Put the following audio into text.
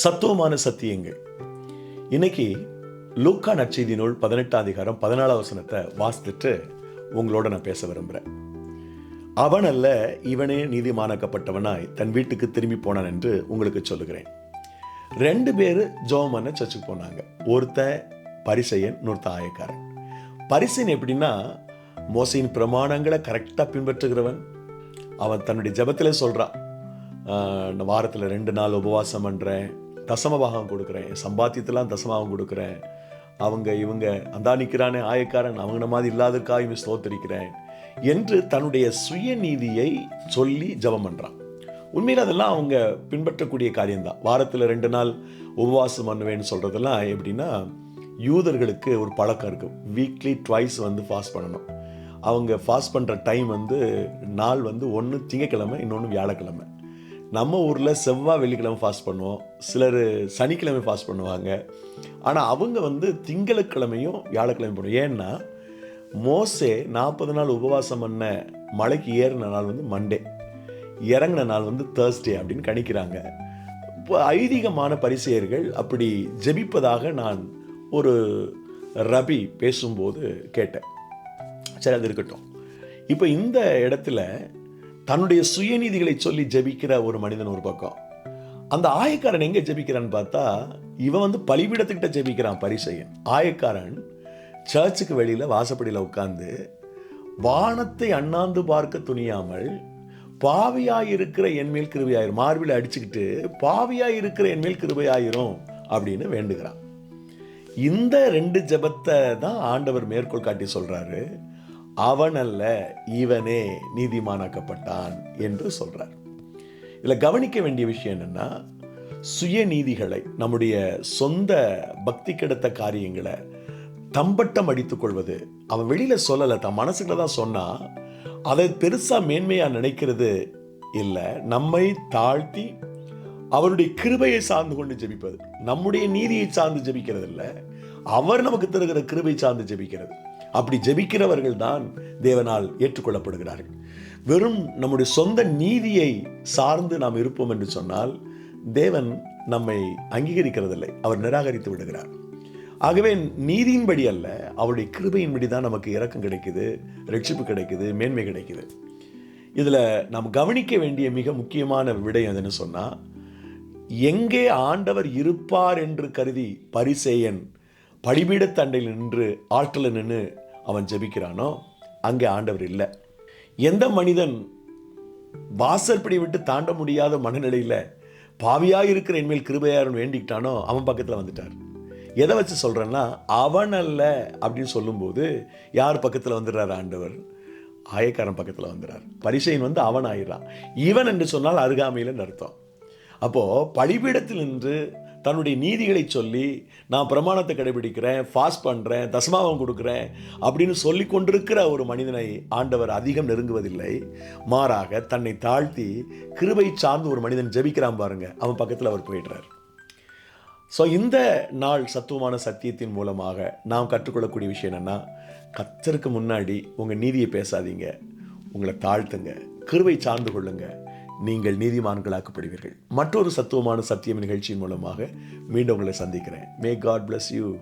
சத்துவமான சத்தியங்கள். இன்னைக்கு லூக்கா நற்செய்தி நூல் பதினெட்டாம் அதிகாரம் பதினாலாம் வசனத்தை வாசித்துட்டு உங்களோட நான் பேச விரும்புகிறேன் அவன் அல்ல இவனே நீதிமானாக்கப்பட்டவனாய் தன் வீட்டுக்கு திரும்பி போனான் என்று உங்களுக்கு சொல்லுகிறேன். ரெண்டு பேர் ஜோம் பண்ண சர்ச்சுக்கு போனாங்க. ஒருத்தன் பரிசையன் இன்னொருத்தன் ஆயக்காரன். பரிசையன் எப்படின்னா மோசையின் பிரமாணங்களை கரெக்டாக பின்பற்றுகிறவன். அவன் தன்னுடைய ஜெபத்தில் சொல்கிறான் வாரத்தில் ரெண்டு நாள் உபவாசம் பண்ணுறேன் தசமபாகம் கொடுக்குறேன். சம்பாத்தியத்தெல்லாம் தசமாகம் கொடுக்குறேன். அவங்க இவங்க அந்தானிக்கிறானே ஆயக்காரன் அவங்கள மாதிரி இல்லாதற்காக ஸ்தோத்தரிக்கிறேன் என்று தன்னுடைய சுயநீதியை சொல்லி ஜெபம் பண்ணுறான் உண்மையில் அதெல்லாம் அவங்க பின்பற்றக்கூடிய காரியம்தான். வாரத்தில் ரெண்டு நாள் உபவாசம் பண்ணுவேன்னு சொல்கிறதெல்லாம் எப்படின்னா யூதர்களுக்கு ஒரு பழக்கம் இருக்குது வீக்லி ட்வைஸ் வந்து ஃபாஸ்ட் பண்ணணும். அவங்க ஃபாஸ்ட் பண்ணுற டைம் வந்து நாள் வந்து ஒன்று திங்கக்கிழமை இன்னொன்று வியாழக்கிழமை. நம்ம ஊரில் செவ்வாய் வெள்ளிக்கிழமை ஃபாஸ்ட் பண்ணுவோம். சிலர் சனிக்கிழமை ஃபாஸ்ட் பண்ணுவாங்க. ஆனால் அவங்க வந்து திங்கட்கிழமையும் வியாழக்கிழமை பண்ணுவோம் ஏன்னா மோசே நாற்பது நாள் உபவாசம் பண்ண மலைக்கு ஏறின நாள் வந்து மண்டே இறங்கின நாள் வந்து தேர்ஸ்டே அப்படின்னு கணிக்கிறாங்க. இப்போ ஐதீகமான பரிசெயர்கள் அப்படி ஜெபிப்பதாக நான் ஒரு ரபி பேசும்போது கேட்டேன். சரி அது இருக்கட்டும். இப்போ இந்த இடத்துல தன்னுடைய சுயநீதிகளை சொல்லி ஜெபிக்கிற ஒரு மனிதன் ஒரு பக்கம். அந்த ஆயக்காரன் எங்கே ஜெபிக்கிறான்னு பார்த்தா இவன் வந்து பலிபீடத்துக்கிட்ட ஜெபிக்கிறான் பரிசையன். ஆயக்காரன் சர்ச்சுக்கு வெளியில் வாசப்படியில் உட்காந்து வானத்தை அண்ணாந்து பார்க்க துணியாமல் பாவியாய் இருக்கிற என்மேல் கிருபையாயிரும். மார்பில் அடிச்சுக்கிட்டு பாவியாய் இருக்கிற என்மேல் கிருபையாயிரும் அப்படின்னு வேண்டுகிறான். இந்த ரெண்டு ஜெபத்தை தான் ஆண்டவர் மேற்கோள் காட்டி சொல்றாரு. அவன் அல்ல இவனே நீதிமானாக்கப்பட்டான் என்று சொல்றார். இதில் கவனிக்க வேண்டிய விஷயம் என்னன்னா சுயநீதிகளை நம்முடைய சொந்த பக்தி கெடுத்த காரியங்களை தம்பட்டம் அடித்துக் கொள்வது அவன் வெளியில சொல்லலை தன் மனசுக்குள்ள தான் சொன்னா அதை பெருசா மேன்மையா நினைக்கிறது இல்லை நம்மை தாழ்த்தி அவருடைய கிருபையை சார்ந்து கொண்டு ஜெபிப்பது. நம்முடைய நீதியை சார்ந்து ஜெபிக்கிறது இல்லை அவர் நமக்கு தருகிற கிருபை சார்ந்து ஜெபிக்கிறது. அப்படி ஜெபிக்கிறவர்கள் தான் தேவனால் ஏற்றுக்கொள்ளப்படுகிறார்கள். வெறும் நம்முடைய சொந்த நீதியை சார்ந்து நாம் இருப்போம் என்று சொன்னால் தேவன் நம்மை அங்கீகரிக்கிறதில்லை. அவர் நிராகரித்து விடுகிறார். ஆகவே நீதியின்படி அல்ல அவருடைய கிருபையின்படி தான் நமக்கு இறக்கம் கிடைக்குது ரட்சிப்பு கிடைக்குது மேன்மை கிடைக்குது. இதில் நாம் கவனிக்க வேண்டிய மிக முக்கியமான விடயம் எதுன்னு சொன்னால் எங்கே ஆண்டவர் இருப்பார் என்று கருதி பரிசேயன் படிபீடத்தண்டையில் நின்று ஆற்றலில் நின்று அவன் ஜெபிக்கிறானோ அங்கே ஆண்டவர் இல்லை. எந்த மனிதன் வாசற்படி விட்டு தாண்ட முடியாத மனநிலையில் பாவியாக இருக்கிற என்மேல் கிருபையாரன் வேண்டிக்கிட்டானோ அவன் பக்கத்தில் வந்துட்டார். எதை வச்சு சொல்கிறேன்னா அவன் அல்ல அப்படின்னு சொல்லும்போது யார் பக்கத்தில் வந்துடுறார் ஆண்டவர்? ஆயக்காரன் பக்கத்தில் வந்துடுறார். பரிசையன் வந்து அவன் ஆயிடுறான் இவன் என்று சொன்னால் அருகாமையில் அர்த்தம். அப்போது பழிபீடத்தில் நின்று தன்னுடைய நீதிகளை சொல்லி நான் பிரமாணத்தை கடைபிடிக்கிறேன் ஃபாஸ்ட் பண்ணுறேன் தசமாவம் கொடுக்குறேன் அப்படின்னு சொல்லி கொண்டிருக்கிற ஒரு மனிதனை ஆண்டவர் அதிகம் நெருங்குவதில்லை. மாறாக தன்னை தாழ்த்தி கிருபை சார்ந்து ஒரு மனிதன் ஜெபிக்கிறான் பாருங்க. அவன் பக்கத்தில் அவர் போயிடுறார். ஸோ இந்த நாள் சத்துவமான சத்தியத்தின் மூலமாக நாம் கற்றுக்கொள்ளக்கூடிய விஷயம் என்னென்னா கத்தருக்கு முன்னாடி உங்கள் நீதியை பேசாதீங்க. உங்களை தாழ்த்துங்க. கிருவை சார்ந்து கொள்ளுங்கள் நீங்கள் நீதிமான்களாக்கப்படுவீர்கள். மற்றொரு சத்துவமான சத்தியம் நிகழ்ச்சியின் மூலமாக மீண்டும் உங்களை சந்திக்கிறேன். May God bless you